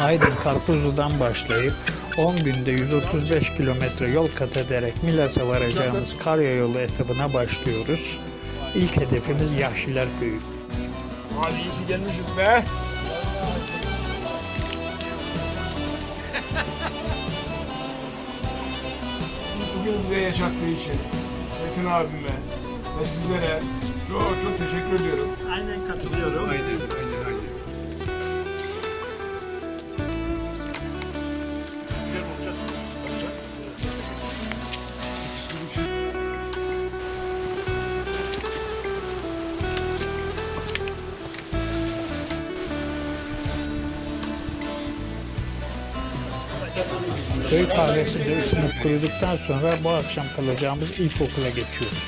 Aydın Karpuzlu'dan başlayıp 10 günde 135 kilometre yol kat ederek Milas'a varacağımız Karya yolu etabına başlıyoruz. İlk hedefimiz Yahşiler Köyü. Hadi iyi ki gelmişiz be. Bugün bize yaşattığı için Metin abime ve sizlere çok çok teşekkür ediyorum. Aynen katılıyorum. Aynen, Köy kahvesinde ısınıp kuruduktan sonra bu akşam kalacağımız ilkokula geçiyoruz.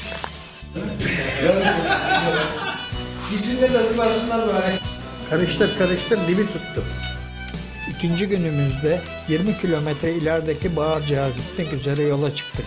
İsimleri de hazırlasınlar bari. Karıştır karıştır dibi tuttu. İkinci günümüzde 20 kilometre ilerideki Bağırcık'a gitmek üzere yola çıktık.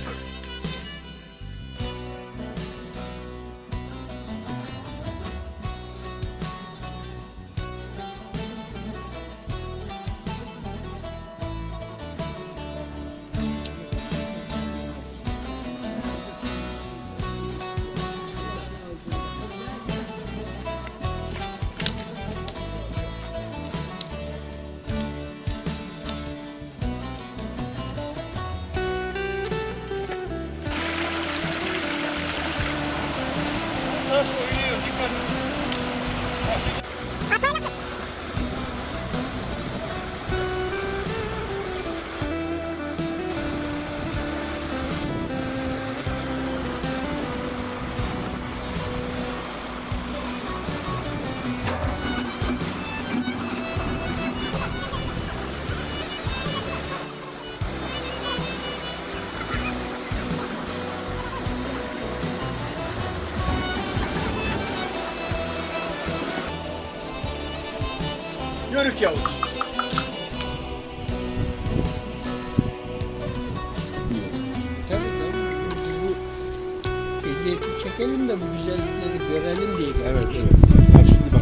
Çekelim de bu güzellikleri görelim diye. Evet, evet. Bak şimdi bak.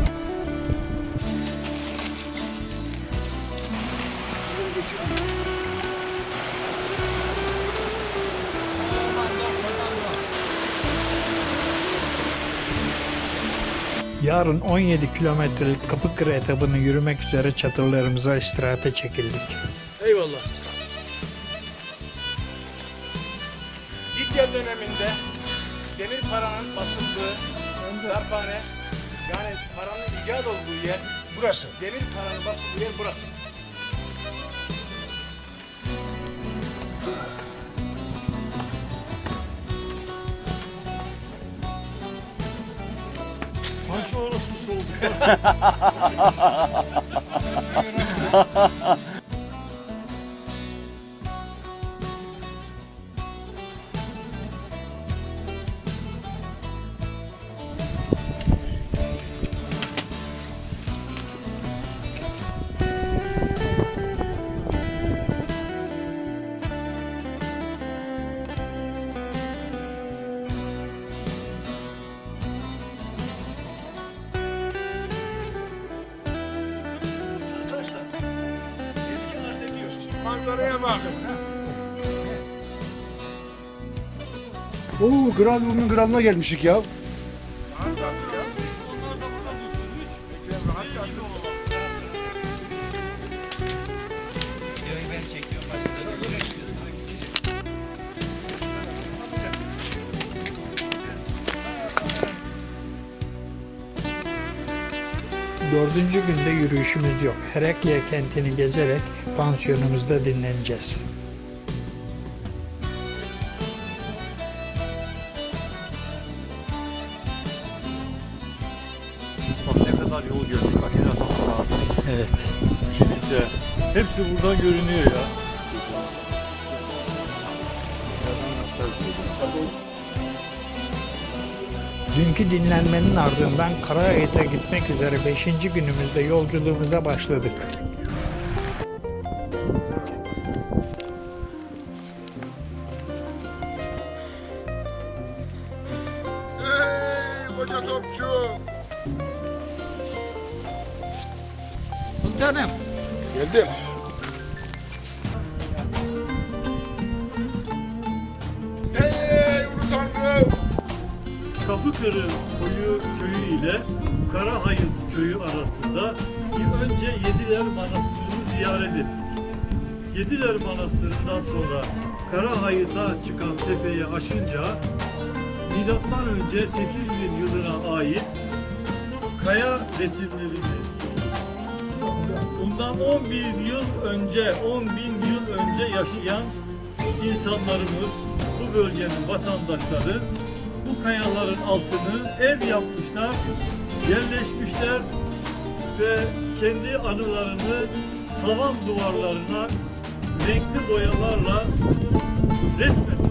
Yarın 17 kilometrelik Kapıkırı etabını yürümek üzere çadırlarımıza istirahate çekildik. Eyvallah. Demir paranın basıldığı darphane yani paranın icat olduğu yer burası. Demir paranın basıldığı yer burası. Panço orası soğuk. Bak. Oo, Kral bunun kralına gelmişik ya. Rahat Dördüncü günde yürüyüşümüz yok. Herakliye kentini gezerek pansiyonumuzda dinleneceğiz. Bak ne kadar yol gördük. Bak en azından Evet. kilise. Hepsi buradan görünüyor ya. Dünkü dinlenmenin ardından Karayat'a gitmek üzere 5. günümüzde yolculuğumuza başladık. Hey koca topçu. Sultanım. Geldim. Kapıkırı Koyu Köyü ile Karahayıt Köyü arasında bir önce Yediler Manastırı'nı ziyaret ettik. Yediler Manastırı'ndan sonra Karahayıt'a çıkan tepeyi aşınca milattan önce 8000 yılına ait kaya resimlerini bundan 11 yıl önce, 10 bin yıl önce yaşayan insanlarımız, bu bölgenin vatandaşları kayaların altını ev yapmışlar, yerleşmişler ve kendi anılarını tavan duvarlarına renkli boyalarla resmetmişler.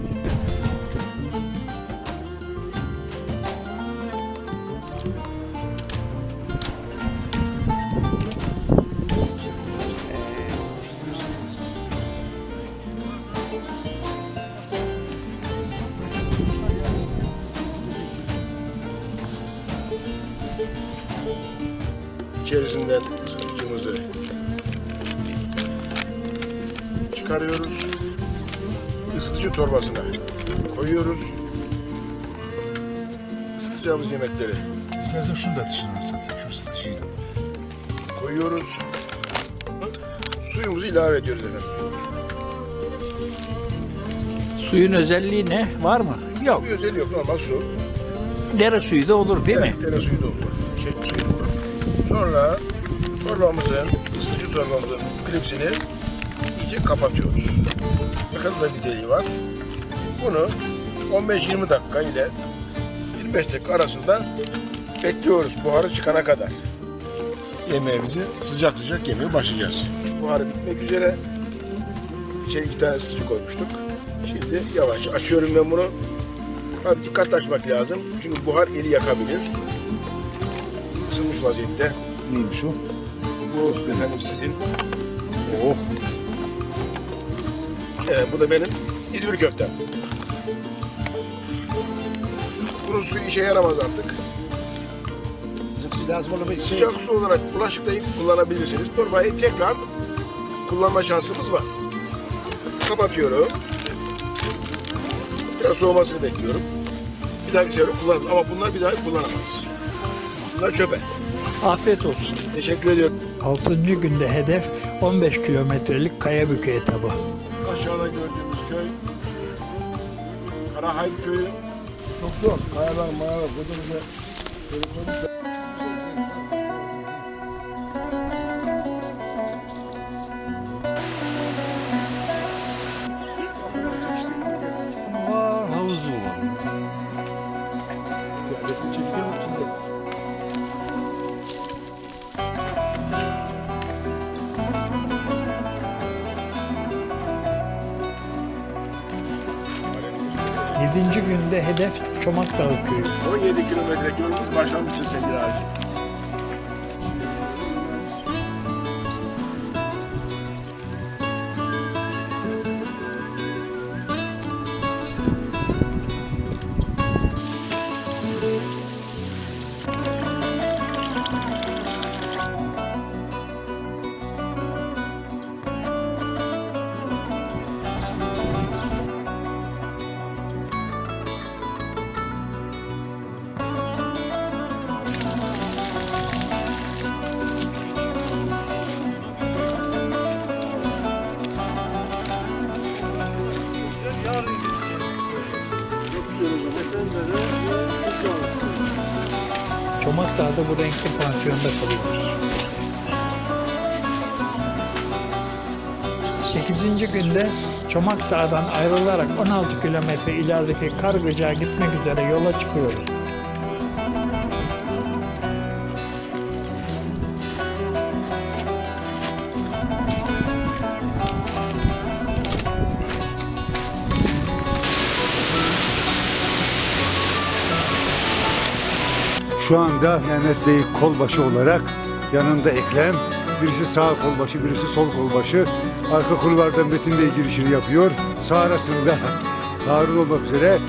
İçerisinden ısıtıcımızı çıkarıyoruz. Isıtıcı torbasına koyuyoruz. Isıtacağımız yemekleri İstersen şunu da dışına satayım. Şu ısıtıcıyı da. koyuyoruz. Suyumuzu ilave ediyoruz efendim. Suyun özelliği ne? Var mı? Yok. Bir özelliği yok normal su. Dere suyu da olur değil mi? Evet, dere suyu da olur. Çek suyu da olur. Sonra torbamızın, ısıtıcı torbamızın klipsini iyice kapatıyoruz. Bakın da bir deliği var. Bunu 15-20 dakika ile 25 dakika arasında bekliyoruz buharı çıkana kadar. Yemeğimizi sıcak sıcak yemeye başlayacağız. Buharı bitmek üzere. İçeri iki tane ısıtıcı koymuştuk. Şimdi yavaşça açıyorum ben bunu. Tabii dikkatli açmak lazım. Çünkü buhar eli yakabilir. Vaziyette. Neymiş o? Bu efendim sizin. Oh. Evet, bu da benim İzmir köftem. Bunun suyu işe yaramaz artık. Lazım olma için. Sıcak su olarak bulaşıkla yıkayıp kullanabilirsiniz. Torbayı tekrar kullanma şansımız var. Kapatıyorum. Biraz soğumasını bekliyorum. Bir dahaki sefer kullanırız ama bunlar bir daha kullanamayız. Bunlar çöpe. Afiyet olsun. Teşekkür ediyorum. 6. günde hedef 15 kilometrelik Kayabükü etabı. Aşağıda gördüğümüz köy Karahayt köyü. Çok zor. Kayalar mayalar kocaman 20. günde hedef Çomak Dağı Köyü. 17 kilometre yolumuz başlamıştır sevgili abicim. Dağı'da bu renkli pansiyonda kalıyoruz. 8. günde Çomak Dağı'dan ayrılarak 16 kilometre ilerideki Kargıcı'ya gitmek üzere yola çıkıyoruz. Şu anda Mehmet Bey kolbaşı olarak yanında Ekrem, birisi sağ kolbaşı, birisi sol kolbaşı. Arka kulvardan Metin Bey girişini yapıyor. Sağ arasında Harun olmak üzere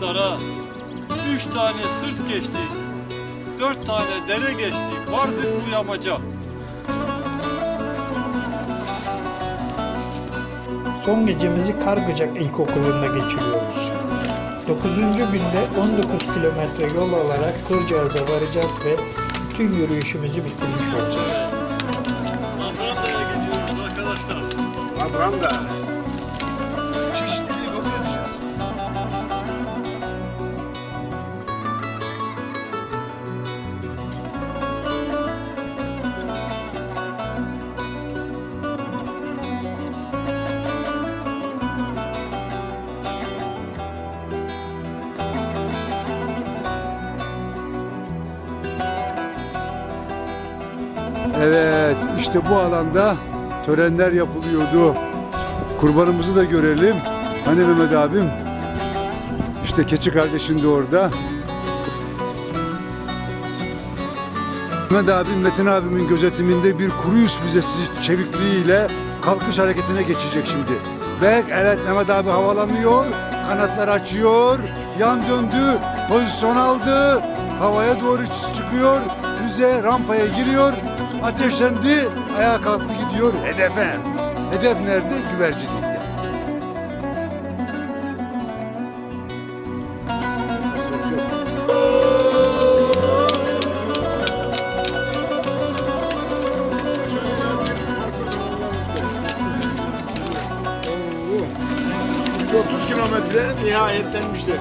taşlara. Üç tane sırt geçtik. Dört tane dere geçtik. Vardık bu yamaca. Son gecemizi Kargıcak İlkokulu'nda geçiriyoruz. 9. günde 19 kilometre yol alarak Kırcağız'a varacağız ve tüm yürüyüşümüzü bitirmiş olacağız. Antalya'ya gidiyoruz arkadaşlar. Abranda. Evet, işte bu alanda törenler yapılıyordu. Kurbanımızı da görelim. Hani Mehmet abim? İşte keçi kardeşin de orada. Mehmet abim, Metin abimin gözetiminde bir Kuruyus vizesi çevikliğiyle kalkış hareketine geçecek şimdi. Ve evet Mehmet abi havalanıyor, kanatlar açıyor, yan döndü, pozisyon aldı, havaya doğru çıkıyor, füze rampaya giriyor, ateşlendi, ayağa kalktı gidiyor hedefe. Hedef nerede? Güvercinlikte. Oo. 130 kilometre nihayetlenmiştir.